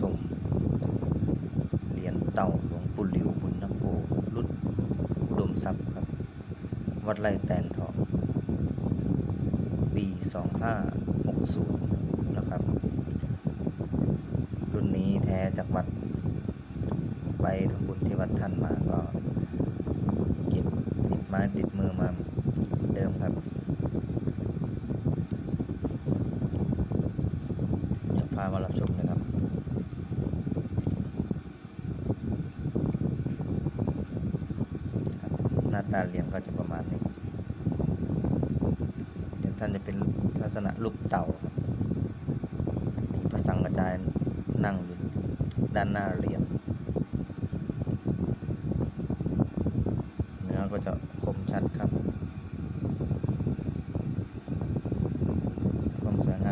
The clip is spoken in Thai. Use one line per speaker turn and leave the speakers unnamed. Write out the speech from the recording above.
ชม เหรียญเต่าหลวงปู่หลิวบุญนโภรุ่นอุดมทรัพย์ครับ วัดไร่แตงทองปี 2560 นะครับ รุ่นนี้แท้จากวัด ไปทำบุญที่วัดท่านมาก็เก็บติดไม้ติดมือมาเดิมครับเดี๋ยวพามารับชมเลยครับ ห น้าตาเหรียมก็จะประมาณนี้เดี๋ยวท่านจะเป็นลักษณะรูปเต่ามีพระสังกระจายนั่งอยู่ด้านหน้าเหรียญเนื้อก็จะคมชัดครับ